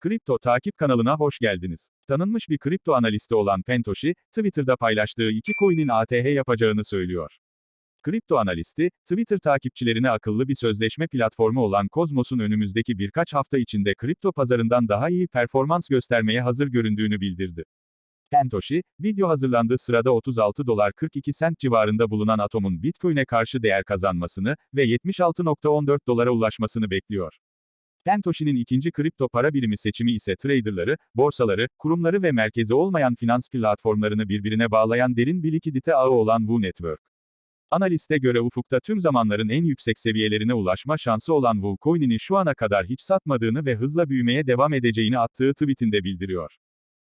Kripto takip kanalına hoş geldiniz. Tanınmış bir kripto analisti olan Pentoshi, Twitter'da paylaştığı iki coin'in ATH yapacağını söylüyor. Kripto analisti, Twitter takipçilerine akıllı bir sözleşme platformu olan Cosmos'un önümüzdeki birkaç hafta içinde kripto pazarından daha iyi performans göstermeye hazır göründüğünü bildirdi. Pentoshi, video hazırlandığı sırada 36 dolar 42 sent civarında bulunan Atom'un Bitcoin'e karşı değer kazanmasını ve 76.14 dolara ulaşmasını bekliyor. Pentoshi'nin ikinci kripto para birimi seçimi ise traderları, borsaları, kurumları ve merkezi olmayan finans platformlarını birbirine bağlayan derin bir likidite ağı olan Wu Network. Analiste göre ufukta tüm zamanların en yüksek seviyelerine ulaşma şansı olan Wu Coin'ini şu ana kadar hiç satmadığını ve hızla büyümeye devam edeceğini attığı tweetinde bildiriyor.